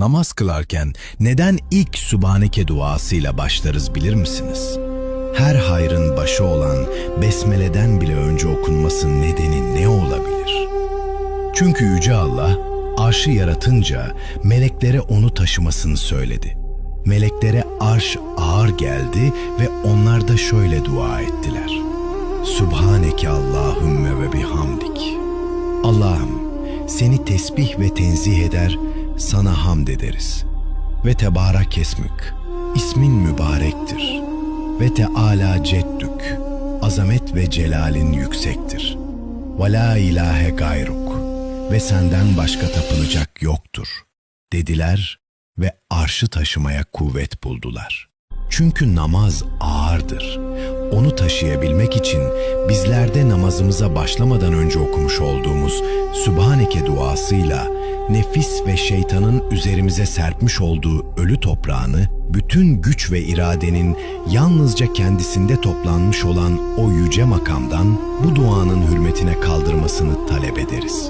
Namaz kılarken neden ilk Subhaneke duasıyla başlarız bilir misiniz? Her hayrın başı olan Besmele'den bile önce okunmasının nedeni ne olabilir? Çünkü Yüce Allah arşı yaratınca meleklere onu taşımasını söyledi. Meleklere arş ağır geldi ve onlar da şöyle dua ettiler. Subhaneke Allahümme ve bihamdik. Allah'ım seni tesbih ve tenzih eder, sana hamd ederiz. Ve tebarak esmük, ismin mübarektir. Ve teala ceddük, azamet ve celalin yüksektir. Ve la ilahe gayruk ve senden başka tapılacak yoktur. Dediler ve arşı taşımaya kuvvet buldular. Çünkü namaz ağırdır. Onu taşıyabilmek için bizlerde namazımıza başlamadan önce okumuş olduğumuz Sübhaneke duasıyla nefis ve şeytanın üzerimize serpmiş olduğu ölü toprağını bütün güç ve iradenin yalnızca kendisinde toplanmış olan o yüce makamdan bu duanın hürmetine kaldırmasını talep ederiz.